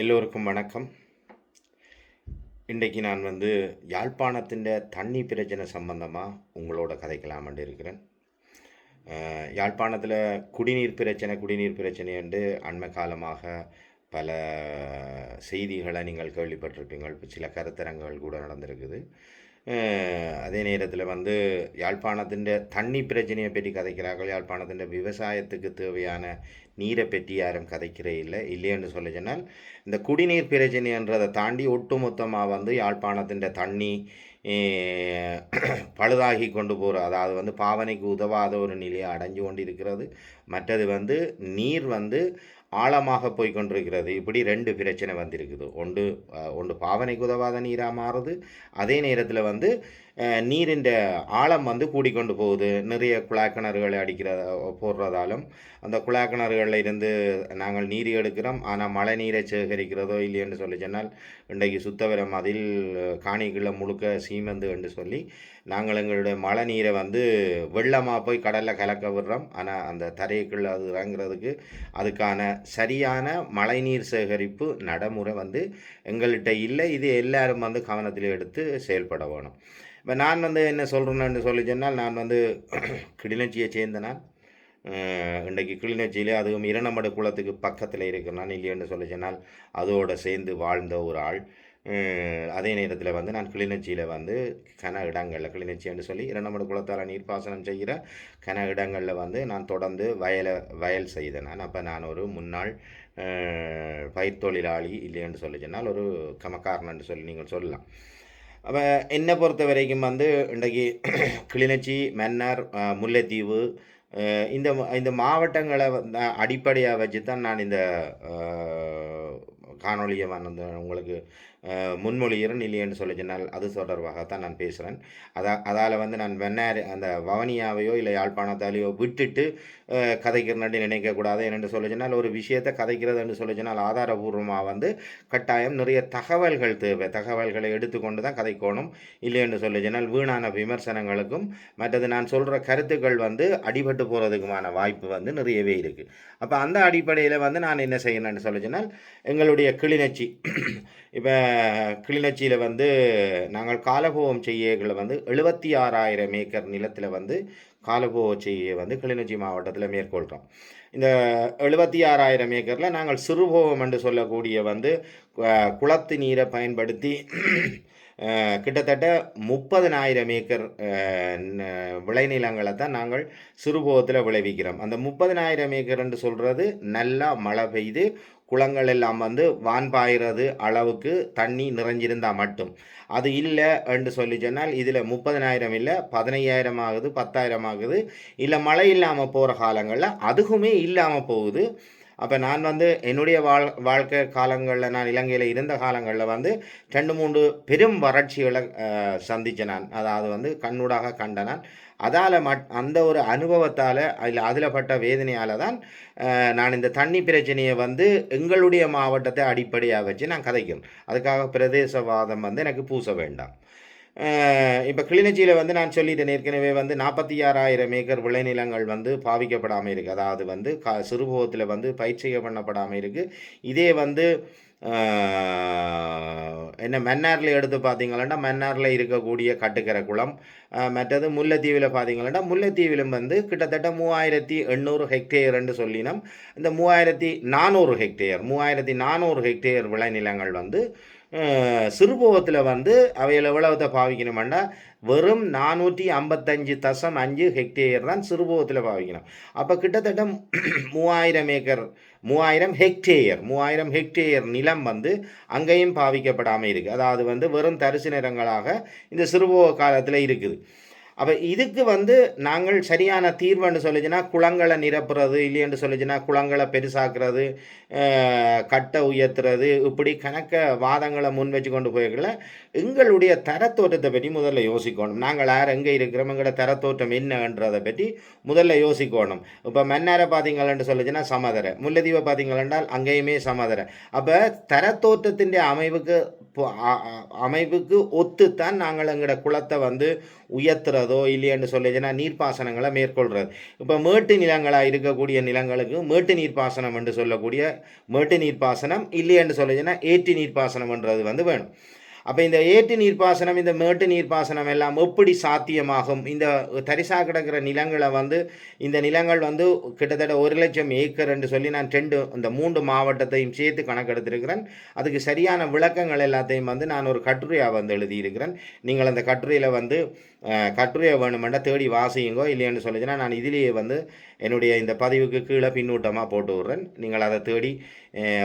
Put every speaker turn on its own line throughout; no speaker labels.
எல்லோருக்கும் வணக்கம். இன்றைக்கு நான் வந்து யாழ்ப்பாணத்தின் தண்ணி பிரச்சனை சம்பந்தமாக உங்களோட கதைக்கலாமண்டு இருக்கிறேன் யாழ்ப்பாணத்தில் குடிநீர் பிரச்சனை குடிநீர் பிரச்சனை என்று அண்மை காலமாக பல செய்திகளை நீங்கள் கேள்விப்பட்டிருப்பீங்கள் சில கருத்தரங்குகள் கூட நடந்திருக்குது. அதே நேரத்தில் வந்து யாழ்ப்பாணத்தின் தண்ணி பிரச்சனையை பற்றி கதைக்கிறார்கள். யாழ்ப்பாணத்தின் விவசாயத்துக்கு தேவையான நீரை பற்றி யாரும் கதைக்கிறே இல்லை. இல்லைன்னு சொல்ல சொன்னால் இந்த குடிநீர் பிரச்சனைன்றதை தாண்டி ஒட்டுமொத்தமாக வந்து யாழ்ப்பாணத்தின் தண்ணி பழுதாகி கொண்டு போகிற அதாவது வந்து பாவனைக்கு உதவாத ஒரு நிலையை அடைஞ்சு கொண்டு இருக்கிறது மற்றது வந்து நீர் வந்து ஆழமாக போய் கொண்டிருக்கிறது. இப்படி ரெண்டு பிரச்சனை வந்திருக்குது. ஒன்று ஒன்று பாவனைக்கு உதவாத நீராக மாறுது. அதே நேரத்தில் வந்து நீரின் ஆழம் வந்து கூடிக்கொண்டு போகுது. நிறைய குழாய் கிணறுகளை அடிக்கிற போடுறதாலும் அந்த குழாய் கிணறுகளில் இருந்து நாங்கள் நீர் எடுக்கிறோம். ஆனால் மழை நீரை சேகரிக்கிறதோ இல்லையென்று சொல்லி சொன்னால் இன்றைக்கு சுத்தவரம் அதில் காணிக்குள்ள முழுக்க சீமந்து என்று சொல்லி நாங்கள் எங்களுடைய மழை நீரை வந்து வெள்ளமாக போய் கடலில் கலக்க விடுறோம். ஆனால் அந்த தரைக்குள்ளே அது இறங்குறதுக்கு அதுக்கான சரியான மழைநீர் சேகரிப்பு நடைமுறை வந்து எங்கள்கிட்ட இல்லை. இது எல்லாரும் வந்து கவனத்தில் எடுத்து செயல்பட வேணும். இப்போ நான் வந்து என்ன சொல்கிறேன்னு சொல்லி சொன்னால் நான் வந்து கிளிநொச்சியை சேர்ந்த நான். இன்றைக்கு கிளிநொச்சியிலே அதுவும் இரணமடு குளத்துக்கு பக்கத்தில் இருக்கிறேன் இல்லையேன்னு சொல்லி சொன்னால் அதோடு சேர்ந்து வாழ்ந்த ஒரு ஆள். அதே நேரத்தில் வந்து நான் கிளிநொச்சியில் வந்து கன இடங்களில் கிளிநொச்சின்னு சொல்லி இரண்டமடு குளத்தால் நீர்ப்பாசனம் செய்கிற கன இடங்களில் வந்து நான் தொடர்ந்து வயலை வயல் செய்தேன் நான். அப்போ நான் ஒரு முன்னாள் பயிர் தொழிலாளி இல்லைன்னு சொல்லி சொன்னால் ஒரு கமக்காரன்னு சொல்லி நீங்கள் சொல்லலாம். அப்போ என்னை பொறுத்த வரைக்கும் வந்து இன்றைக்கு கிளிநொச்சி மன்னார் முல்லைத்தீவு இந்த இந்த மாவட்டங்களை வந்து அடிப்படையாக வச்சு தான் நான் இந்த காணொலியை காணொளியை வந்து உங்களுக்கு அஹ், முன்மொழிகிறேன் சொல்லி சொன்னால் அது தொடர்பாகத்தான் நான் பேசுகிறேன் அதா அதால் வந்து நான் வெண்ணார் அந்த வவனியாவையோ இல்லை யாழ்ப்பாணத்தாலேயோ விட்டுட்டு அஹ், கதைக்கிறேன்னு நினைக்கக்கூடாது என்னென்று சொல்லி சொன்னால் ஒரு விஷயத்தை கதைக்கிறதுன்னு சொல்லி சொன்னால் ஆதாரபூர்வமாக வந்து கட்டாயம் நிறைய தகவல்கள் தேவை. தகவல்களை எடுத்துக்கொண்டு தான் கதைக்கோணும். இல்லைன்னு சொல்லி சொன்னால் வீணான விமர்சனங்களுக்கும் மற்றது நான் சொல்கிற கருத்துக்கள் வந்து அடிபட்டு போகிறதுக்குமான வாய்ப்பு வந்து நிறையவே இருக்குது அப்போ அந்த அடிப்படையில் வந்து நான் என்ன செய்யணும்னு சொல்லி சொன்னால் எங்களுடைய கிளிநொச்சி இப்போ கிளிநொச்சியில் வந்து நாங்கள் காலபோகம் செய்யகளை வந்து எழுபத்தி ஆறாயிரம் ஏக்கர் நிலத்தில் வந்து காலபோக செய்ய வந்து கிளிநொச்சி மாவட்டத்தில் மேற்கொள்கிறோம் இந்த எழுபத்தி ஆறாயிரம் ஏக்கரில் நாங்கள் சிறுபோகம் என்று சொல்லக்கூடிய வந்து குளத்து நீரை பயன்படுத்தி கிட்டத்தட்ட முப்பதனாயிரம் ஏக்கர் விளைநிலங்களை தான் நாங்கள் சிறுபோகத்தில் விளைவிக்கிறோம். அந்த முப்பதனாயிரம் ஏக்கர் என்று சொல்கிறது நல்லா மழை பெய்து குளங்கள் எல்லாம் வந்து வான் பாயிறது அளவுக்கு தண்ணி நிறைஞ்சிருந்தால் மட்டும். அது இல்லை என்று சொல்லி சொன்னால் இதில் முப்பதனாயிரம் இல்லை பதினையாயிரம் ஆகுது பத்தாயிரம் ஆகுது. இல்லை மழை இல்லாமல் போகிற காலங்களில் அதுக்குமே இல்லாமல் போகுது. அப்போ நான் வந்து என்னுடைய வாழ் வாழ்க்கை காலங்களில் நான் இலங்கையில் இருந்த காலங்களில் வந்து ரெண்டு மூன்று பெரும் வறட்சிகளை சந்தித்தேன் நான். அதாவது வந்து கண்ணூடாக கண்ட நான். அதால் மட் அந்த ஒரு அனுபவத்தால் அதில் அதில் பட்ட வேதனையால் தான் நான் இந்த தண்ணி பிரச்சனையை வந்து எங்களுடைய மாவட்டத்தை அடிப்படையாக வச்சு நான் கதைக்கிறேன் அதுக்காக பிரதேசவாதம் வந்து எனக்கு பூச வேண்டாம். இப்போ கிளிநொச்சியில் வந்து நான் சொல்லிட்டேன் ஏற்கனவே வந்து நாற்பத்தி ஆறாயிரம் ஏக்கர் விளைநிலங்கள் வந்து பாவிக்கப்படாமல் இருக்குது அதாவது வந்து க சிறுபோகத்தில் வந்து பயிற்சிகள் பண்ணப்படாமல் இருக்குது இதே வந்து என்ன மன்னாரில் எடுத்து பார்த்தீங்கன்னா மன்னாரில் இருக்கக்கூடிய கட்டுக்கரை குளம் மற்றது முல்லைத்தீவில் பார்த்தீங்கன்னா முல்லைத்தீவிலும் வந்து கிட்டத்தட்ட மூவாயிரத்தி எண்ணூறு ஹெக்டேர்ன்னு சொல்லினோம். இந்த மூவாயிரத்தி நானூறு ஹெக்டேர் மூவாயிரத்தி நானூறு ஹெக்டேயர் விளைநிலங்கள் வந்து சிறுபோகத்தில் வந்து அவையில் எவ்வளவுத்தை பாவிக்கணுமெண்டா வெறும் நானூற்றி ஐம்பத்தஞ்சு தசம் அஞ்சு ஹெக்டேயர் தான் சிறுபோகத்தில் பாவிக்கணும். அப்போ கிட்டத்தட்ட மூவாயிரம் ஏக்கர் மூவாயிரம் ஹெக்டேயர் மூவாயிரம் ஹெக்டேயர் நிலம் வந்து அங்கேயும் பாவிக்கப்படாமல் இருக்குது அதாவது வந்து வெறும் தரிசு நிறங்களாக இந்த சிறுபோக காலத்தில் இருக்குது. அப்போ இதுக்கு வந்து நாங்கள் சரியான தீர்வுன்னு சொல்லிச்சுன்னா குளங்களை நிரப்புறது இல்லைன்னு சொல்லிச்சுன்னா குளங்களை பெருசாக்குறது கட்டை உயர்த்துறது இப்படி கணக்க வாதங்களை முன் வச்சு கொண்டு போயிருக்கல. எங்களுடைய தரத்தோட்டத்தை பற்றி முதல்ல யோசிக்கணும். நாங்கள் யார் எங்கே இருக்கிறோம் எங்களோட தரத்தோட்டம் என்னன்றதை பற்றி முதல்ல யோசிக்கணும். இப்போ மன்னாரை பார்த்தீங்களன்னு சொல்லிச்சுன்னா சமதரை முல்லைத்தீவை பார்த்தீங்களென்றால் அங்கேயுமே சமதரை. அப்போ தரத்தோட்டத்தின் அமைவுக்கு அமைப்புக்கு ஒத்துத்தான் நாங்கள் எங்களோட குளத்தை வந்து உயர்த்துறதோ இல்லையன்னு சொல்லிச்சுன்னா நீர்ப்பாசனங்களை மேற்கொள்கிறது இப்போ மேட்டு நிலங்களாக இருக்கக்கூடிய நிலங்களுக்கு மேட்டு நீர்ப்பாசனம் என்று சொல்லக்கூடிய மேட்டு நீர்ப்பாசனம் இல்லையென்று சொல்லிச்சுன்னா ஏற்றி நீர்ப்பாசனம்ன்றது வந்து வேணும். அப்போ இந்த ஏட்டு நீர்ப்பாசனம் இந்த மேட்டு நீர்ப்பாசனம் எல்லாம் எப்படி சாத்தியமாகும்? இந்த தரிசாக கிடக்கிற நிலங்களை வந்து இந்த நிலங்கள் வந்து கிட்டத்தட்ட ஒரு லட்சம் ஏக்கர் என்று சொல்லி நான் ரெண்டு இந்த மூன்று மாவட்டத்தையும் சேர்த்து கணக்கெடுத்திருக்கிறேன். அதுக்கு சரியான விளக்கங்கள் எல்லாத்தையும் வந்து நான் ஒரு கட்டுரையாக வந்து எழுதியிருக்கிறேன். நீங்கள் அந்த கட்டுரையில் வந்து கட்டுரையை வேணுமெண்டா தேடி வாசியுங்கோ இல்லைன்னு சொல்லிச்சுன்னா நான் இதிலேயே வந்து என்னுடைய இந்த பதிவுக்கு கீழே பின்னூட்டமாக போட்டு விட்றேன். நீங்கள் அதை தேடி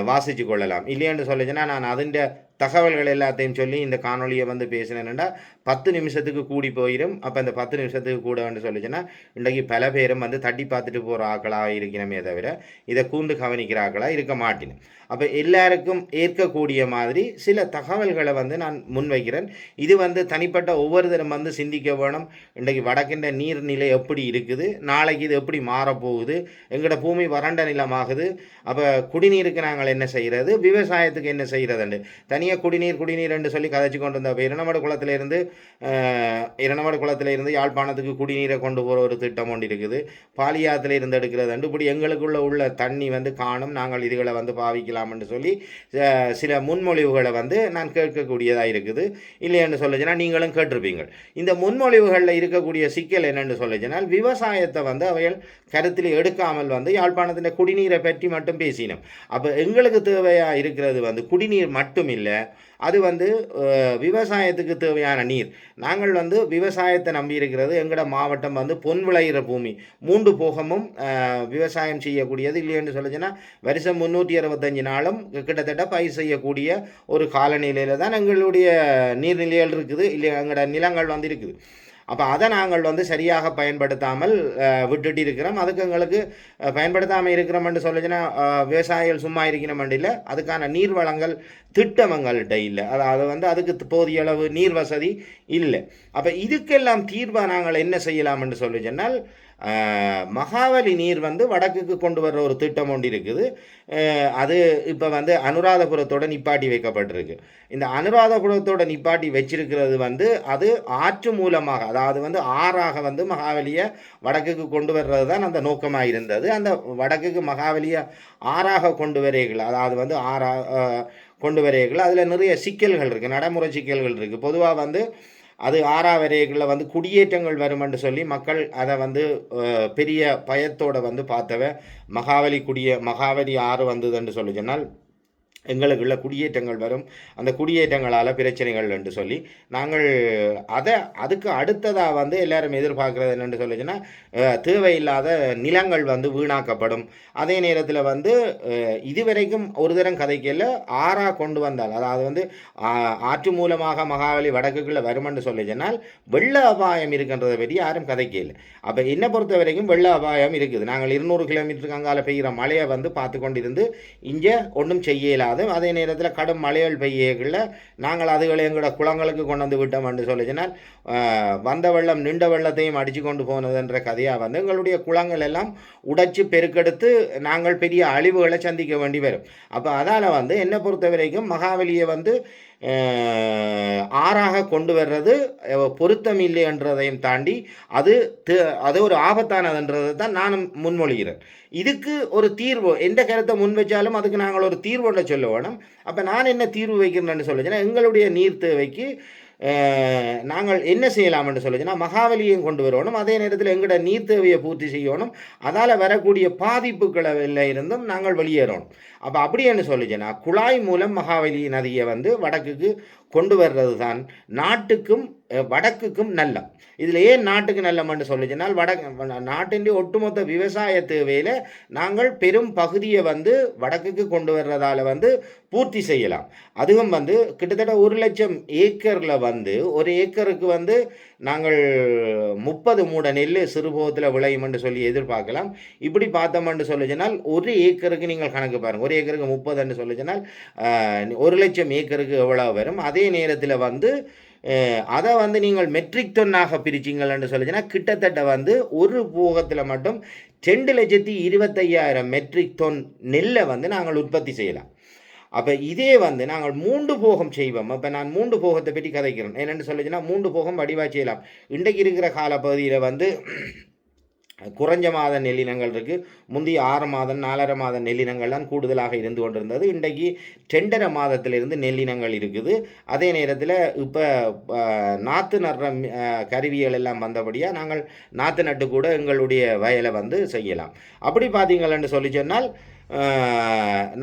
வாசித்து கொள்ளலாம். இல்லைன்னு சொல்லிச்சுன்னா நான் அதிண்ட தகவல்கள் எல்லாத்தையும் சொல்லி இந்த காணொலியை வந்து பேசினேன்டா பத்து நிமிஷத்துக்கு கூடி போயிடும் அப்போ இந்த பத்து நிமிஷத்துக்கு கூடன்னு சொல்லிச்சுன்னா இன்றைக்கு பல பேரும் வந்து தட்டி பார்த்துட்டு போகிற ஆக்களாக இருக்கணுமே தவிர இதை கூண்டு கவனிக்கிற ஆக்களாக இருக்க மாட்டினும் அப்போ எல்லாருக்கும் ஏற்கக்கூடிய மாதிரி சில தகவல்களை வந்து நான் முன்வைக்கிறேன். இது வந்து தனிப்பட்ட ஒவ்வொருத்தரும் வந்து சிந்திக்க வேணும். இன்றைக்கு வடக்கின்ற நீர்நிலை எப்படி இருக்குது? நாளைக்கு இது எப்படி மாறப்போகுது? எங்களோட பூமி வறண்ட நிலமாகுது. அப்போ குடிநீருக்கு நாங்கள் என்ன செய்கிறது விவசாயத்துக்கு என்ன செய்கிறதுண்டு தனியாக குடிநீர் குடிநீர் என்று சொல்லி கதைச்சு கொண்டு வந்த பேர் நம்மளோட குளத்திலிருந்து இரணமடு குளத்திலிருந்து யாழ்ப்பாணத்துக்கு குடிநீரை கொண்டு போகிற ஒரு திட்டம் ஒன்று இருக்குது. பாலியாத்தில் இருந்து எடுக்கிறதுண்டு இப்படி எங்களுக்குள்ள உள்ள தண்ணி வந்து காணும். நாங்கள் இதுகளை வந்து பாவிக்கலாம்னு சொல்லி சில முன்மொழிவுகளை வந்து நான் கேட்கக்கூடியதாக இருக்குது. இல்லைன்னு சொல்லுச்சுன்னா நீங்களும் கேட்டிருப்பீங்க இந்த முன்மொழிவுகளில் இருக்கக்கூடிய சிக்கல் என்னென்னு சொல்லிச்சுனால் விவசாயத்தை வந்து அவைகள் கருத்தில் எடுக்காமல் வந்து யாழ்ப்பாணத்தின் குடிநீரை பற்றி மட்டும் பேசினோம். அப்போ எங்களுக்கு தேவையாக இருக்கிறது வந்து குடிநீர் மட்டும் இல்லை அது வந்து விவசாயத்துக்கு தேவையான நீர். நாங்கள் வந்து விவசாயத்தை நம்பி இருக்கிறது எங்களோட மாவட்டம் வந்து பொன் விளையிற பூமி. மூன்று போகமும் விவசாயம் செய்யக்கூடியது இல்லைன்னு சொல்லிச்சுன்னா வருஷம் முந்நூற்றி அறுபத்தஞ்சு நாளும் கிட்டத்தட்ட பயிர் செய்யக்கூடிய ஒரு காலநிலையில் தான் எங்களுடைய நீர்நிலைகள் இருக்குது. இல்லை எங்களோட நிலங்கள் வந்து இருக்குது. அப்போ அதை நாங்கள் வந்து சரியாக பயன்படுத்தாமல் விட்டுட்டு இருக்கிறோம். அதுக்கு எங்களுக்கு பயன்படுத்தாமல் இருக்கிறோம்னு சொல்லிச்சுன்னா விவசாயிகள் சும்மா இருக்கணுமெண்டு இல்லை அதுக்கான நீர் வளங்கள் திட்டம் எங்கள்கிட்ட இல்லை அதாவது வந்து அதுக்கு போதிய அளவு நீர் வசதி இல்லை. அப்போ இதுக்கெல்லாம் தீர்வாக நாங்கள் என்ன செய்யலாம்னு சொல்லி சொன்னால் மகாவலி நீர் வந்து வடக்குக்கு கொண்டு வர்ற ஒரு திட்டம் ஒன்று இருக்குது. அது இப்போ வந்து அனுராதபுரத்தோட நிப்பாட்டி வைக்கப்பட்டிருக்கு. இந்த அனுராதபுரத்தோட நிப்பாட்டி வச்சிருக்கிறது வந்து அது ஆற்று மூலமாக அதாவது வந்து ஆறாக வந்து மகாவலியை வடக்குக்கு கொண்டு வர்றது தான் அந்த நோக்கமாக இருந்தது. அந்த வடக்குக்கு மகாவலியை ஆறாக கொண்டு வரீர்கள் அதாவது வந்து ஆறாக கொண்டு வரீர்கள் அதில் நிறைய சிக்கல்கள் இருக்குது நடைமுறை சிக்கல்கள் இருக்குது பொதுவாக வந்து அது ஆறாவரைகளில் வந்து குடியேற்றங்கள் வருமென்று சொல்லி மக்கள் அதை வந்து பெரிய பயத்தோடு வந்து பார்த்தவ மகாவலி குடிய மகாவலி ஆறு வந்ததுன்னு சொல்லி சொன்னால் எங்களுக்குள்ள குடியேற்றங்கள் வரும். அந்த குடியேற்றங்களால் பிரச்சனைகள் என்று சொல்லி நாங்கள் அதை அதுக்கு அடுத்ததாக வந்து எல்லாரும் எதிர்பார்க்குறது என்னென்னு சொல்லிச்சுன்னா தேவையில்லாத நிலங்கள் வந்து வீணாக்கப்படும். அதே நேரத்தில் வந்து இதுவரைக்கும் ஒரு தரம் கதைக்கல ஆறா கொண்டு வந்தால் அதாவது வந்து ஆற்று மூலமாக மகாவலி வடக்குக்குள்ளே வருமென்று சொல்லிச்சுனால் வெள்ள அபாயம் இருக்கின்றதை பற்றி யாரும் கதைக்கல. அப்போ என்னை பொறுத்த வரைக்கும் வெள்ள அபாயம் இருக்குது. நாங்கள் இருநூறு கிலோமீட்டருக்கு அங்கால பெய்கிற மழையை வந்து பார்த்து கொண்டிருந்து இங்கே ஒன்றும் செய்யலாது. அதே நேரத்தில் கடும் மழைகள் பெய்யக்குள்ள நாங்கள் அதுகளை எங்களோட குளங்களுக்கு கொண்டு வந்து விட்டோம் என்று சொல்லிச்சினால் வந்த வெள்ளம் நின்ற வெள்ளத்தையும் அடித்து கொண்டு போனதுன்ற கதையாக வந்து எங்களுடைய குளங்கள் எல்லாம் உடைச்சு பெருக்கெடுத்து நாங்கள் பெரிய அழிவுகளை சந்திக்க வேண்டி வரும். அப்போ அதால் வந்து என்னை பொறுத்த வரைக்கும் மகாவலியை வந்து ஆறாக கொண்டு வர்றது பொருத்தம் இல்லை என்றதையும் தாண்டி அது அது ஒரு ஆபத்தானதுன்றதை தான் நானும் முன்மொழிகிறேன். இதுக்கு ஒரு தீர்வு எந்த கருத்தை முன் வச்சாலும் அதுக்கு நாங்கள் ஒரு தீர்வுன்னு சொல்ல வேணும். அப்போ நான் என்ன தீர்வு வைக்கிறேன்னு சொல்லுச்சுன்னா எங்களுடைய நீர் தேவைக்கு நாங்கள் என்ன செய்யலாம்னு சொல்லுச்சுன்னா மகாவலியும் கொண்டு வரணும் அதே நேரத்தில் எங்களோட நீர் தேவையை பூர்த்தி செய்யணும். அதால் வரக்கூடிய பாதிப்புகளில் இருந்தும் நாங்கள் வெளியேறணும். அப்போ அப்படி என்ன சொல்லிச்சுன்னா குழாய் மூலம் மகாவலி நதியை வந்து வடக்குக்கு கொண்டு வர்றது தான் நாட்டுக்கும் வடக்குக்கும் நல்லம். இதில் ஏன் நாட்டுக்கு நல்லம்னு சொல்லிச்சுனால் வடக்கு நாட்டின் ஒட்டுமொத்த விவசாய தேவையில் நாங்கள் பெரும் பகுதியை வந்து வடக்குக்கு கொண்டு வர்றதால வந்து பூர்த்தி செய்யலாம். அதுவும் வந்து கிட்டத்தட்ட ஒரு லட்சம் ஏக்கரில் வந்து ஒரு ஏக்கருக்கு வந்து நாங்கள் முப்பது மூட நெல் சிறுபோகத்தில் விளையும்னு சொல்லி எதிர்பார்க்கலாம். இப்படி பார்த்தோம்னு சொல்லிச்சுனால் ஒரு ஏக்கருக்கு நீங்கள் கணக்கு பாருங்கள் ஒரு ஏக்கருக்கு முப்பதுன்னு சொல்லிச்சுனால் ஒரு லட்சம் ஏக்கருக்கு எவ்வளோ வரும்? அதே நேரத்தில் வந்து அதை வந்து நீங்கள் மெட்ரிக் தொன்னாக பிரிச்சிங்கள்னு சொல்லிச்சுன்னா கிட்டத்தட்ட வந்து ஒரு போகத்தில் மட்டும் ரெண்டு லட்சத்தி இருபத்தையாயிரம் மெட்ரிக் தொன் நெல்லை வந்து நாங்கள் உற்பத்தி செய்யலாம். அப்போ இதே வந்து நாங்கள் மூன்று போகம் செய்வோம். அப்போ நான் மூன்று போகத்தை பற்றி கதைக்கிறேன். என்னென்னு சொல்லிச்சுன்னா மூன்று போகம் வடிவாக செய்யலாம். இன்றைக்கு இருக்கிற காலப்பகுதியில் வந்து குறைஞ்ச மாத நெல்லினங்கள் இருக்குது முந்தைய ஆறு மாதம் நாலரை மாத நெல்லினங்கள்லாம் கூடுதலாக இருந்து கொண்டிருந்தது. இன்றைக்கு ரெண்டரை மாதத்திலிருந்து நெல்லினங்கள் இருக்குது. அதே நேரத்தில் இப்போ நாற்று நடுற கருவிகள் எல்லாம் வந்தபடியாக நாங்கள் நாற்று நட்டு கூட எங்களுடைய வயலை வந்து செய்யலாம். அப்படி பார்த்தீங்களன்னு சொல்லி சொன்னால்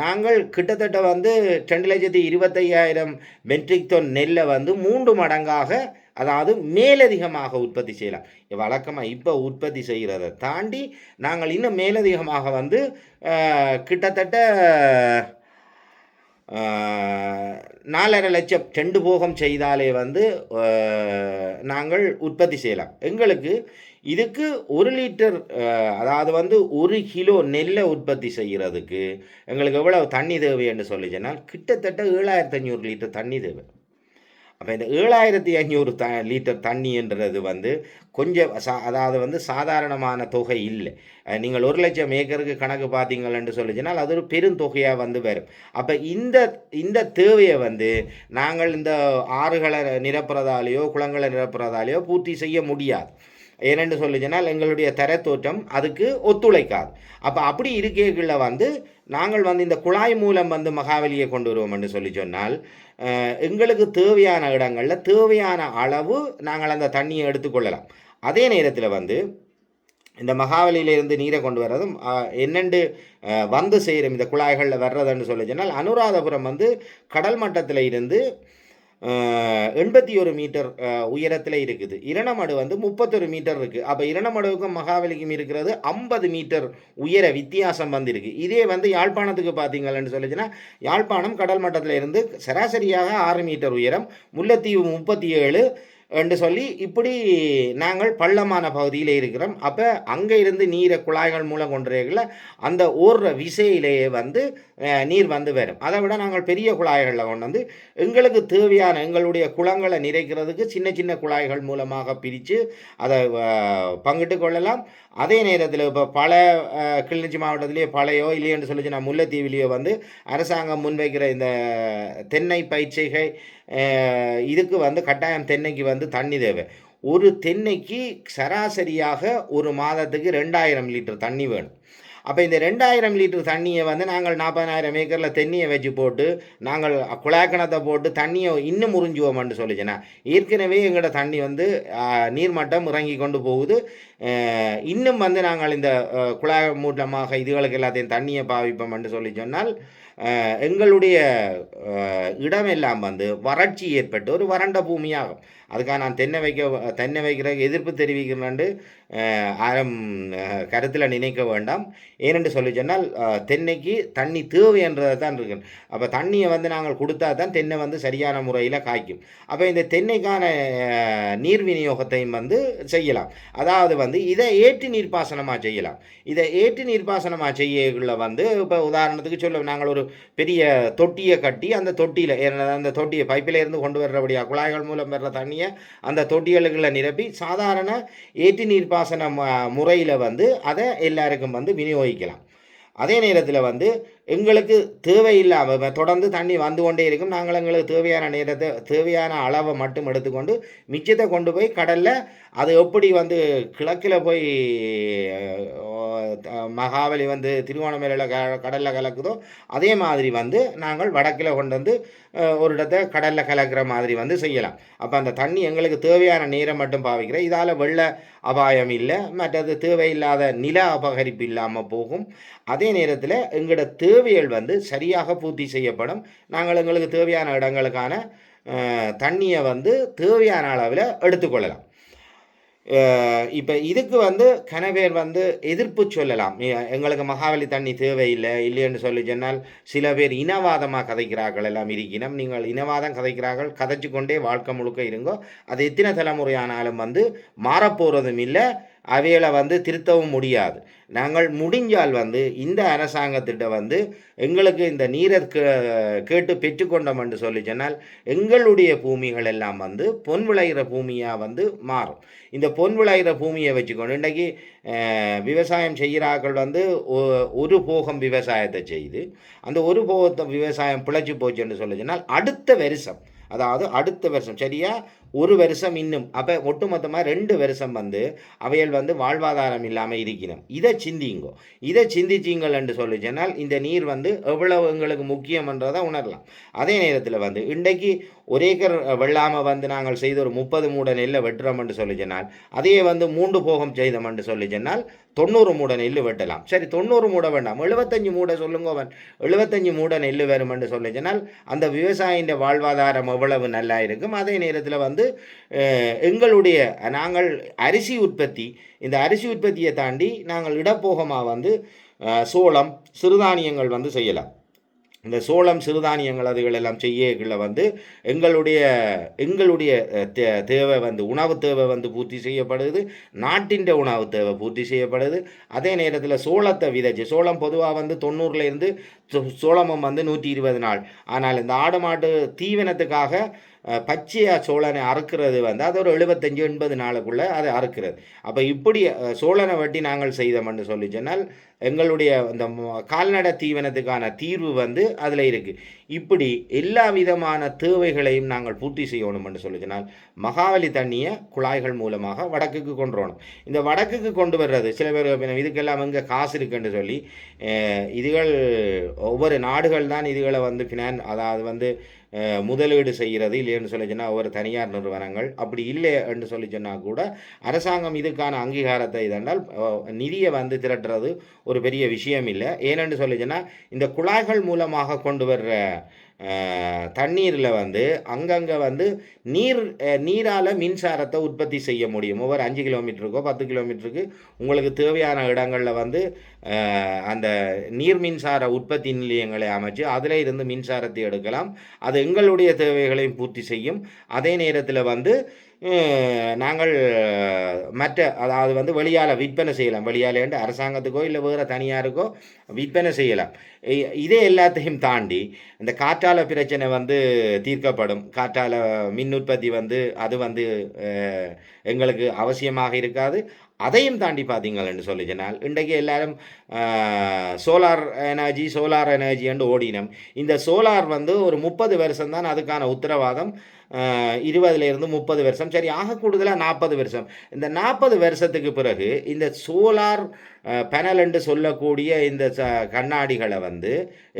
நாங்கள் கிட்டத்தட்ட வந்து ரெண்டு லட்சத்தி இருபத்தையாயிரம் மெட்ரிக் டன் நெல்லை வந்து மூன்று மடங்காக அதாவது மேலதிகமாக உற்பத்தி செய்யலாம். வழக்கமாக இப்போ உற்பத்தி செய்கிறத தாண்டி நாங்கள் இன்னும் மேலதிகமாக வந்து கிட்டத்தட்ட நாலரை லட்சம் ரெண்டு போகம் செய்தாலே வந்து நாங்கள் உற்பத்தி செய்யலாம். எங்களுக்கு இதுக்கு ஒரு லிட்டர் அதாவது வந்து ஒரு கிலோ நெல்லை உற்பத்தி செய்கிறதுக்கு எங்களுக்கு எவ்வளோ தண்ணி தேவை சொல்லி சொன்னால் கிட்டத்தட்ட ஏழாயிரத்தி ஐநூறு லிட்டர் தண்ணி தேவை. அப்போ இந்த ஏழாயிரத்தி ஐநூறு த லிட்டர் தண்ணின்றது வந்து கொஞ்சம் சா அதாவது வந்து சாதாரணமான தொகை இல்லை. நீங்கள் ஒரு லட்சம் ஏக்கருக்கு கணக்கு பார்த்தீங்கன்னு சொல்லிச்சுனால் அது ஒரு பெருந்தொகையாக வந்து வரும். அப்போ இந்த இந்த தேவையை வந்து நாங்கள் இந்த ஆறுகளை நிரப்புறதாலேயோ குளங்களை நிரப்புறதாலேயோ பூர்த்தி செய்ய முடியாது. ஏனென்று சொல்லிச்சுனால் எங்களுடைய தரத்தோற்றம் அதுக்கு ஒத்துழைக்காது. அப்போ அப்படி இருக்கைகளில் வந்து நாங்கள் வந்து இந்த குழாய் மூலம் வந்து மகாவலியை கொண்டு வருவோம் என்று சொல்லி சொன்னால் எங்களுக்கு தேவையான இடங்களில் தேவையான அளவு நாங்கள் அந்த தண்ணியை எடுத்துக்கொள்ளலாம் அதே நேரத்தில் வந்து இந்த மகாவலியிலிருந்து நீரை கொண்டு வர்றதும் என்னென்று வந்து செய்கிறோம் இந்த குழாய்களில் வர்றதுன்னு சொல்லி சொன்னால் அனுராதபுரம் வந்து கடல் மட்டத்தில் இருந்து எண்பத்தி ஒரு மீட்டர் உயரத்தில் இருக்குது. இரணமடு வந்து முப்பத்தொரு மீட்டர் இருக்குது அப்போ இரணமடுவுக்கும் மகாவலிக்கும் இருக்கிறது ஐம்பது மீட்டர் உயர வித்தியாசம் வந்திருக்கு. இதே வந்து யாழ்ப்பாணத்துக்கு பார்த்தீங்கன்னு சொல்லிச்சுன்னா யாழ்ப்பாணம் கடல் மட்டத்தில் இருந்து சராசரியாக ஆறு மீட்டர் உயரம் முல்லைத்தீவு முப்பத்தி ஏழு என்று சொல்லி இப்படி நாங்கள் பள்ளமான பகுதியில் இருக்கிறோம். அப்போ அங்கே இருந்து நீரை குழாய்கள் மூலம் கொண்டுறீங்கள அந்த ஓடுற விசையிலேயே வந்து நீர் வந்து வரும். அதை விட நாங்கள் பெரிய குழாய்களில் கொண்டு வந்து எங்களுக்கு தேவையான எங்களுடைய குளங்களை நிறைக்கிறதுக்கு சின்ன சின்ன குழாய்கள் மூலமாக பிரித்து அதை பங்கிட்டு கொள்ளலாம். அதே நேரத்தில் இப்போ பல கிளிநொச்சி மாவட்டத்திலேயே பழையோ இல்லையென்று சொல்லி நான் முல்லைத்தீவிலேயோ வந்து அரசாங்கம் முன்வைக்கிற இந்த தென்னை பயிற்சிகை இதுக்கு வந்து கட்டாயம் தென்னைக்கு வந்து தண்ணி தேவை. ஒரு தென்னைக்கு சராசரியாக ஒரு மாதத்துக்கு ரெண்டாயிரம் லிட்டர் தண்ணி வேணும். அப்போ இந்த ரெண்டாயிரம் லிட்டர் தண்ணியை வந்து நாங்கள் நாற்பதாயிரம் ஏக்கரில் தென்னியை வச்சு போட்டு நாங்கள் குழாய்க்கிணத்தை போட்டு தண்ணியை இன்னும் முறிஞ்சுவோம்னு சொல்லிச்சுன்னா ஏற்கனவே எங்களோட தண்ணி வந்து நீர்மட்டம் இறங்கி கொண்டு போகுது. இன்னும் வந்து நாங்கள் இந்த குழாய் மூட்டமாக இதுகளுக்கு எல்லாத்தையும் தண்ணியை பாவிப்போம்னு சொல்லி சொன்னால் எங்களுடைய இடமெல்லாம் வந்து வறட்சி ஏற்பட்டு ஒரு வறண்ட பூமியாகும். அதுக்காக நான் தென்னை வைக்க தென்னை வைக்கிற எதிர்ப்பு தெரிவிக்கிறேன்னு ஆரம் கருத்தில் நினைக்க வேண்டாம். ஏனென்று சொல்லி சொன்னால் தென்னைக்கு தண்ணி தேவை என்றதை தான் இருக்கு அப்போ தண்ணியை வந்து நாங்கள் கொடுத்தா தான் தென்னை வந்து சரியான முறையில் காய்க்கும். அப்போ இந்த தென்னைக்கான நீர் விநியோகத்தையும் வந்து செய்யலாம். அதாவது வந்து இதை ஏற்று நீர்ப்பாசனமாக செய்யலாம். இதை ஏற்று நீர்ப்பாசனமாக செய்யக்குள்ள வந்து இப்போ உதாரணத்துக்கு சொல்ல நாங்கள் ஒரு பெரிய தொட்டியை கட்டி அந்த தொட்டியில் அந்த தொட்டியை பைப்பில் இருந்து கொண்டு வர்றபடியாக குழாய்கள் மூலம் வர்ற தண்ணியை அந்த தொட்டிகளுக்குள்ள நிரப்பி சாதாரண ஏற்றி நீர்ப்பாசன முறையில் வந்து அதை எல்லாருக்கும் வந்து விநியோகிக்கலாம். அதே நேரத்தில் வந்து எங்களுக்கு தேவையில்லாமல் தொடர்ந்து தண்ணி வந்து கொண்டே இருக்கும். நாங்கள் எங்களுக்கு தேவையான நேரத்தை தேவையான அளவை மட்டும் எடுத்துக்கொண்டு மிச்சத்தை கொண்டு போய் கடலில் அது எப்படி வந்து கிழக்கில் போய் அஹ், மகாபலி வந்து திருவோணமலையில் க கடலில் கலக்குதோ அதே மாதிரி வந்து நாங்கள் வடக்கில் கொண்டு வந்து ஒரு இடத்த கடலில் கலக்கிற மாதிரி வந்து செய்யலாம். அப்போ அந்த தண்ணி எங்களுக்கு தேவையான நீரை மட்டும் பாவிக்கிறோம் இதால் வெள்ள அபாயம் இல்லை மற்றது தேவையில்லாத நில அபகரிப்பு இல்லாமல் போகும். அதே நேரத்தில் எங்களோட தேவைகள் வந்து சரியாக பூர்த்தி செய்யப்படும். நாங்கள் எங்களுக்கு தேவையான இடங்களுக்கான தண்ணியை வந்து தேவையான அளவில் எடுத்துக்கொள்ளலாம். இப்போ இதுக்கு வந்து கனவேர் வந்து எதிர்ப்பு சொல்லலாம். எங்களுக்கு மகாவலி தண்ணி தேவையில்லை இல்லைன்னு சொல்லி சொன்னால் சில பேர் இனவாதமாக கதைக்கிறார்கள் எல்லாம் இருக்கினம். நீங்கள் இனவாதம் கதைக்கிறார்கள் கதைச்சு கொண்டே வாழ்க்கை முழுக்க இருங்கோ. அது எத்தனை தலைமுறையானாலும் வந்து மாறப்போகிறதும் இல்லை. அவைகளை வந்து திருத்தவும் முடியாது. நாங்கள் முடிஞ்சால் வந்து இந்த அரசாங்கத்திட்ட வந்து எங்களுக்கு இந்த நீரை கேட்டு பெற்றுக்கொண்டோம் என்று சொல்லி சொன்னால் எங்களுடைய பூமிகள் எல்லாம் வந்து பொன் விளைகிற பூமியாக வந்து மாறும். இந்த பொன் விளைகிற பூமியை வச்சுக்கொண்டு இன்றைக்கி விவசாயம் செய்கிறார்கள் வந்து ஒரு போகம் விவசாயத்தை செய்து அந்த ஒரு போகத்தை விவசாயம் பிழைச்சி போச்சுன்னு சொல்லி சொன்னால் அடுத்த வருஷம் அதாவது அடுத்த வருஷம் சரியாக ஒரு வருஷம் இன்னும். அப்போ ஒட்டுமொத்தமாக ரெண்டு வருஷம் வந்து அவைகள் வந்து வாழ்வாதாரம் இல்லாமல் இருக்கணும் இதை சிந்திங்கோ. இதை சிந்திச்சிங்கள் என்று சொல்லி சொன்னால் இந்த நீர் வந்து எவ்வளவு எங்களுக்கு முக்கியம்ன்றதை உணரலாம். அதே நேரத்தில் வந்து இன்றைக்கு ஒரு ஏக்கர் வெள்ளாமல் வந்து நாங்கள் செய்த ஒரு முப்பது மூட நெல்லை வெட்டுறோம் என்று சொல்லி சொன்னால் அதையே வந்து மூன்று போகம் செய்தோம் என்று சொல்லி சொன்னால் தொண்ணூறு மூட நெல் வெட்டலாம். சரி தொண்ணூறு மூட வேண்டாம். எழுபத்தஞ்சு மூட சொல்லுங்க அவன். எழுபத்தஞ்சு மூட நெல் வரும் என்று சொல்லி சொன்னால் அந்த விவசாயின்ற வாழ்வாதாரம் எவ்வளவு நல்லா இருக்கும். அதே நேரத்தில் வந்து எங்களுடைய நாங்கள் அரிசி உற்பத்தி இந்த அரிசி உற்பத்தியை தாண்டி நாங்கள் இடப்போகமாக வந்து சோளம் சிறுதானியங்கள் வந்து செய்யலாம். இந்த சோளம் சிறுதானியங்கள் அதுகள் எல்லாம் செய்யக்குள்ள வந்து எங்களுடைய எங்களுடைய தே தேவை வந்து உணவு தேவை வந்து பூர்த்தி செய்யப்படுது நாட்டின் உணவு தேவை பூர்த்தி செய்யப்படுது. அதே நேரத்தில் சோளத்தை விதைச்சு சோளம் பொதுவாக வந்து தொண்ணூறுலேருந்து சோளமும் வந்து நூற்றி இருபது நாள். ஆனால் இந்த ஆடு மாட்டு தீவனத்துக்காக பச்சையாக சோழனை அறுக்கிறது வந்து அது ஒரு எழுபத்தஞ்சு எண்பது நாளுக்குள்ளே அதை அறுக்கிறது. அப்போ இப்படி சோழனை வட்டி நாங்கள் செய்தோம்னு சொல்லி சொன்னால் எங்களுடைய இந்த கால்நடை தீவனத்துக்கான தீர்வு வந்து அதில் இருக்குது இப்படி எல்லா விதமான தேவைகளையும் நாங்கள் பூர்த்தி செய்யணும்னு சொல்லி சொன்னால் மகாவலி தண்ணியை குழாய்கள் மூலமாக வடக்குக்கு கொண்டு வரணும். இந்த வடக்குக்கு கொண்டு வர்றது சில பேர் இதுக்கெல்லாம் எங்கே காசு இருக்குன்னு சொல்லி இதுகள் ஒவ்வொரு நாடுகள் தான் இதுகளை வந்து ஃபினான் அதாவது வந்து முதலீடு செய்கிறது இல்லைன்னு சொல்லி சொன்னால் ஒரு தனியார் நிறுவனங்கள். அப்படி இல்லை என்று சொல்லி சொன்னால் கூட அரசாங்கம் இதுக்கான அங்கீகாரத்தை இதென்றால் நிதியை வந்து திரட்டுறது ஒரு பெரிய விஷயம் இல்லை. ஏனென்று சொல்லி சொன்னால் இந்த குழாய்கள் மூலமாக கொண்டு வர்ற தண்ணீரில் வந்து அங்கங்கே வந்து நீர் நீரால் மின்சாரத்தை உற்பத்தி செய்ய முடியும். ஒவ்வொரு அஞ்சு கிலோமீட்டருக்கோ பத்து கிலோமீட்டருக்கு உங்களுக்கு தேவையான இடங்களில் வந்து அந்த நீர் மின்சார உற்பத்தி நிலையங்களை அமைச்சு அதில் இருந்து மின்சாரத்தை எடுக்கலாம். அது எங்களுடைய தேவைகளையும் பூர்த்தி செய்யும். அதே நேரத்தில் வந்து நாங்கள் மற்ற அதாவது வந்து வெளியால் விற்பனை செய்யலாம். வெளியாலேண்டு அரசாங்கத்துக்கோ இல்லை வேறு தனியாருக்கோ விற்பனை செய்யலாம். இதே எல்லாத்தையும் தாண்டி இந்த காற்றால பிரச்சனை வந்து தீர்க்கப்படும். காற்றால மின் உற்பத்தி வந்து அது வந்து எங்களுக்கு அவசியமாக இருக்காது. அதையும் தாண்டி பார்த்தீங்கன்னு சொல்லி சொன்னால் இன்றைக்கு எல்லாரும் சோலார் எனர்ஜி சோலார் எனர்ஜி என்று ஓடினம். இந்த சோலார் வந்து ஒரு முப்பது வருஷம் தான் அதுக்கான உத்தரவாதம். இருபதுலேருந்து முப்பது வருஷம். சரி ஆக கூடுதலாக நாற்பது வருஷம். இந்த நாற்பது வருஷத்துக்கு பிறகு இந்த சோலார் பெனல் என்று சொல்லக்கூடிய இந்த ச கண்ணாடிகளை வந்து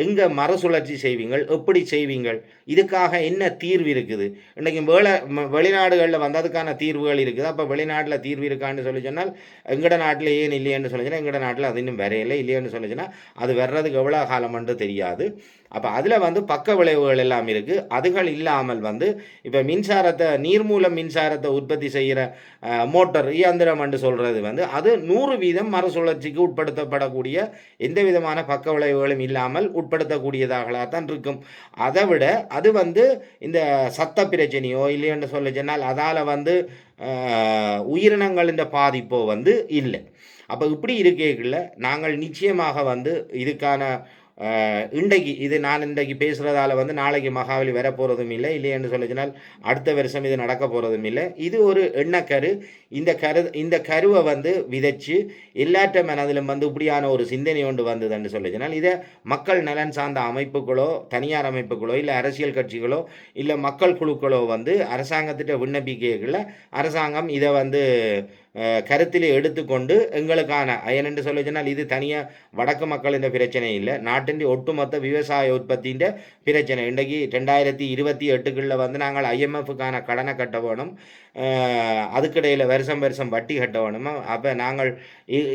எங்கே மறுசுழற்சி செய்வீங்கள்? எப்படி செய்வீங்கள்? இதுக்காக என்ன தீர்வு இருக்குது? இன்றைக்கி வேலை வெளிநாடுகளில் வந்து அதுக்கான தீர்வுகள் இருக்குது. அப்போ வெளிநாட்டில் தீர்வு இருக்கான்னு சொல்லி சொன்னால் எங்கட நாட்டில் ஏன் இல்லையன்னு சொல்லி சொன்னால் எங்கட நாட்டில் அது இன்னும் வரையில இல்லையன்னு சொல்லி சொன்னால் அது வர்றதுக்கு எவ்வளோ காலம்ன்றது தெரியாது. அப்போ அதில் வந்து பக்க விளைவுகள் எல்லாம் இருக்குது அதுகள் இல்லாமல் வந்து இப்போ மின்சாரத்தை நீர் மூலம் மின்சாரத்தை உற்பத்தி செய்கிற மோட்டர் இயந்திரம் என்று சொல்கிறது வந்து அது நூறு வீதம் சுழற்சிக்கு உட்படுத்தப்படக்கூடிய எந்த விதமான பக்க விளைவுகளும் இல்லாமல் உட்படுத்தக்கூடியதாகத்தான் இருக்கும். அதை விட அது வந்து இந்த சத்த பிரச்சனையோ இல்லைன்னு சொல்ல சொன்னால் அதால் வந்து உயிரினங்களின் பாதிப்போ வந்து இல்லை. அப்போ இப்படி இருக்கைகளில் நாங்கள் நிச்சயமாக வந்து இதுக்கான இன்றைக்கு இது நான் இன்றைக்கு பேசுகிறதால வந்து நாளைக்கு மகாவலி வர போகிறதும் இல்லை இல்லைன்னு சொல்லிச்சினால் அடுத்த வருஷம் இது நடக்க போகிறதும் இல்லை. இது ஒரு எண்ணக்கரு. இந்த கரு இந்த கருவை வந்து விதைச்சு எல்லாற்ற மனதிலும் வந்து இப்படியான ஒரு சிந்தனை ஒன்று வந்ததுன்னு சொல்லிச்சினால் இதை மக்கள் நலன் சார்ந்த அமைப்புகளோ தனியார் அமைப்புகளோ இல்லை அரசியல் கட்சிகளோ இல்லை மக்கள் குழுக்களோ வந்து அரசாங்கத்திட்ட விண்ணப்பிக்கைகளில் அரசாங்கம் இதை வந்து கருத்தில் எடுத்துக்கொண்டு எங்களுக்கான என்று சொல்லி சொன்னால் இது தனியாக வடக்கு மக்களின் பிரச்சனை இல்லை. நாட்டின் ஒட்டுமொத்த விவசாய உற்பத்தியின் பிரச்சனை. இன்றைக்கு ரெண்டாயிரத்தி இருபத்தி எட்டுக்குள்ள வந்து நாங்கள் ஐஎம்எஃப்க்கான கடனை கட்ட வேணும். அதுக்கிடையில் வருஷம் வருஷம் வட்டி கட்ட வேணுமா. அப்போ நாங்கள்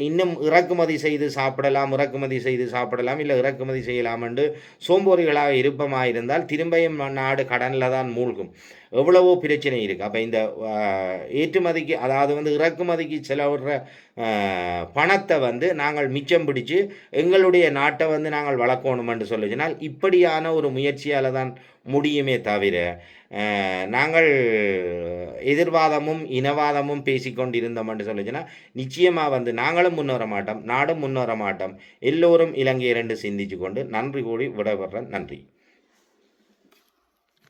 இன்னும் இறக்குமதி செய்து சாப்பிடலாம் இறக்குமதி செய்து சாப்பிடலாம் இல்லை இறக்குமதி செய்யலாம் என்று சோம்போறிகளாக இருப்பமாக இருந்தால் திரும்பியும் நாடு கடனில் தான் மூழ்கும். எவ்வளவோ பிரச்சனை இருக்குது அப்போ இந்த ஏற்றுமதிக்கு அதாவது வந்து இறக்குமதிக்கு செலவிடுற பணத்தை வந்து நாங்கள் மிச்சம் பிடிச்சு எங்களுடைய நாட்டை வந்து நாங்கள் வளர்க்கணுமென்று சொல்லிச்சினால் இப்படியான ஒரு முயற்சியால் தான் முடியுமே தவிர நாங்கள் எதிர்வாதமும் இனவாதமும் பேசிக்கொண்டிருந்தோம் என்று சொல்லிச்சுன்னா நிச்சயமாக வந்து நாங்களும் முன்னேற மாட்டோம் நாடும் முன்னேற மாட்டோம். எல்லோரும் இலங்கை இரண்டு சிந்திச்சு கொண்டு நன்றி கூடி விடைபெறேன் நன்றி.